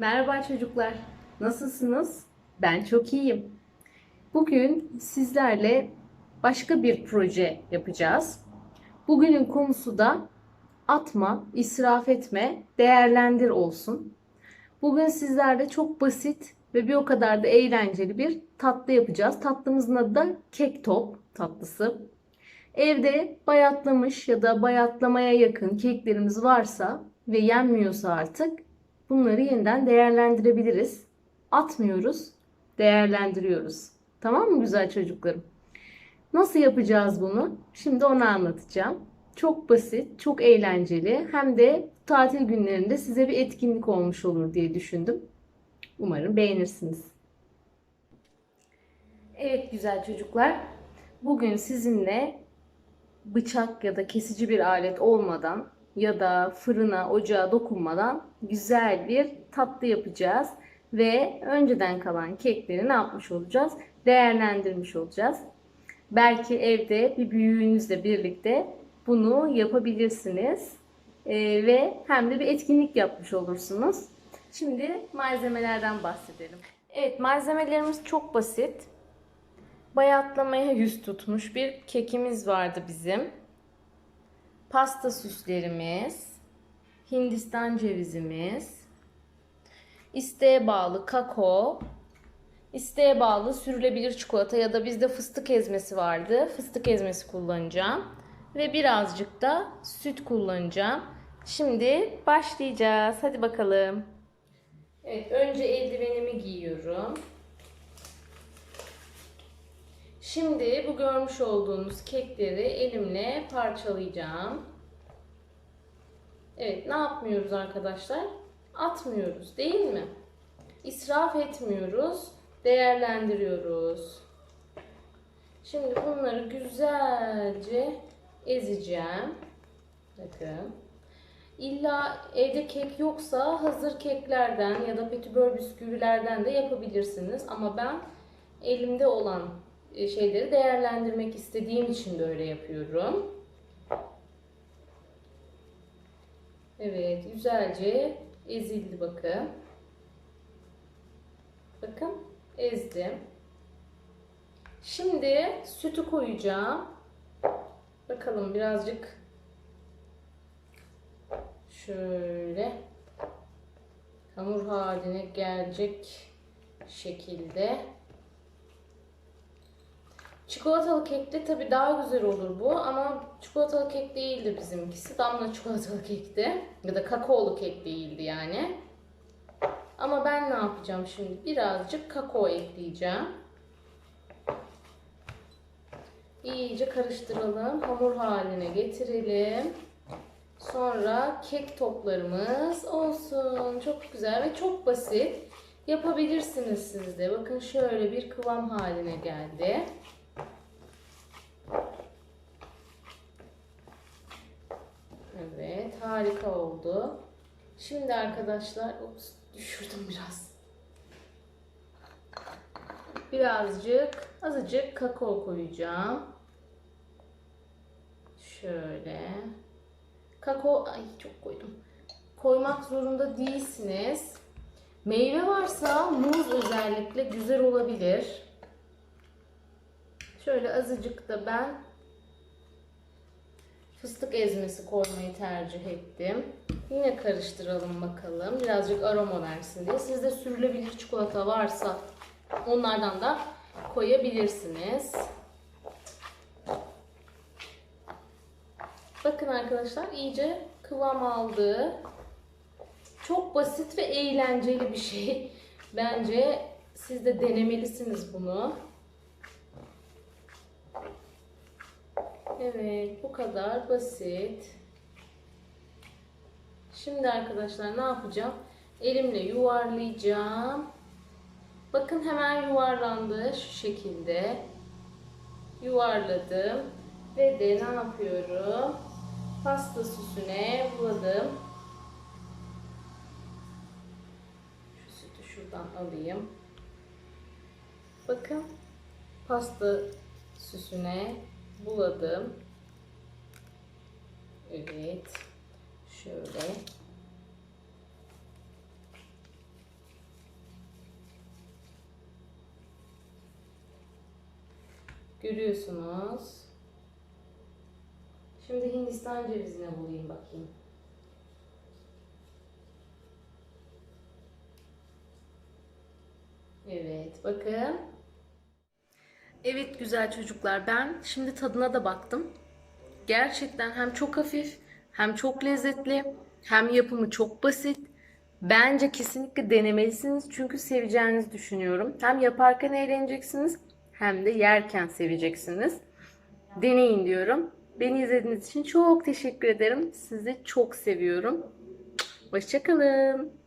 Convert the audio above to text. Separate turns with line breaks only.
Merhaba çocuklar. Nasılsınız? Ben çok iyiyim. Bugün sizlerle başka bir proje yapacağız. Bugünün konusu da atma, israf etme, değerlendir olsun. Bugün sizlerle çok basit ve bir o kadar da eğlenceli bir tatlı yapacağız. Tatlımızın adı da kek top tatlısı. Evde bayatlamış ya da bayatlamaya yakın keklerimiz varsa ve yenmiyorsa artık bunları yeniden değerlendirebiliriz. Atmıyoruz, değerlendiriyoruz. Tamam mı güzel çocuklarım? Nasıl yapacağız bunu? Şimdi onu anlatacağım. Çok basit, çok eğlenceli. Hem de tatil günlerinde size bir etkinlik olmuş olur diye düşündüm. Umarım beğenirsiniz. Evet güzel çocuklar. Bugün sizinle bıçak ya da kesici bir alet olmadan ya da fırına, ocağa dokunmadan güzel bir tatlı yapacağız. Ve önceden kalan kekleri ne yapmış olacağız? Değerlendirmiş olacağız. Belki evde bir büyüğünüzle birlikte bunu yapabilirsiniz. Ee, ve hem de bir etkinlik yapmış olursunuz. Şimdi malzemelerden bahsedelim. Evet malzemelerimiz çok basit. Bayatlamaya yüz tutmuş bir kekimiz vardı bizim. Pasta süslerimiz, Hindistan cevizimiz, isteğe bağlı kakao, isteğe bağlı sürülebilir çikolata ya da bizde fıstık ezmesi vardı. Fıstık ezmesi kullanacağım ve birazcık da süt kullanacağım. Şimdi başlayacağız. Hadi bakalım. Evet, önce eldivenimi giyiyorum. Şimdi bu görmüş olduğunuz kekleri elimle parçalayacağım. Evet, ne yapmıyoruz arkadaşlar? Atmıyoruz, değil mi? İsraf etmiyoruz, değerlendiriyoruz. Şimdi bunları güzelce ezeceğim. Bakın. İlla evde kek yoksa hazır keklerden ya da petibör bisküvilerden de yapabilirsiniz. Ama ben elimde olan şeyleri değerlendirmek istediğim için de öyle yapıyorum. Evet, güzelce ezildi bakın. Bakın, ezdim. Şimdi sütü koyacağım. Bakalım birazcık şöyle hamur haline gelecek şekilde Çikolatalı kekte tabi daha güzel olur bu ama çikolatalı kek değildi bizimkisi. Damla çikolatalı kekti. Ya da kakaolu kek değildi yani. Ama ben ne yapacağım şimdi? Birazcık kakao ekleyeceğim. İyice karıştıralım. Hamur haline getirelim. Sonra kek toplarımız olsun. Çok güzel ve çok basit. Yapabilirsiniz siz de. Bakın şöyle bir kıvam haline geldi. Evet, harika oldu. Şimdi arkadaşlar, ups, düşürdüm biraz. Birazcık, azıcık kakao koyacağım. Şöyle. Kakao, ay çok koydum. Koymak zorunda değilsiniz. Meyve varsa muz özellikle güzel olabilir. Şöyle azıcık da ben fıstık ezmesi koymayı tercih ettim. Yine karıştıralım bakalım. Birazcık aroma versin diye. Sizde sürülebilir çikolata varsa onlardan da koyabilirsiniz. Bakın arkadaşlar iyice kıvam aldı. Çok basit ve eğlenceli bir şey. Bence siz de denemelisiniz bunu. Evet, bu kadar basit. Şimdi arkadaşlar ne yapacağım? Elimle yuvarlayacağım. Bakın hemen yuvarlandı şu şekilde. Yuvarladım. Ve de ne yapıyorum? Pasta süsüne buladım. Şu sütü şuradan alayım. Bakın pasta süsüne buladım. Evet. Şöyle. Görüyorsunuz. Şimdi Hindistan cevizine bulayım bakayım. Evet bakın Evet güzel çocuklar, ben şimdi tadına da baktım. Gerçekten hem çok hafif, hem çok lezzetli, hem yapımı çok basit. Bence kesinlikle denemelisiniz çünkü seveceğinizi düşünüyorum. Hem yaparken eğleneceksiniz, hem de yerken seveceksiniz. Deneyin diyorum. Beni izlediğiniz için çok teşekkür ederim. Sizi çok seviyorum. Hoşçakalın.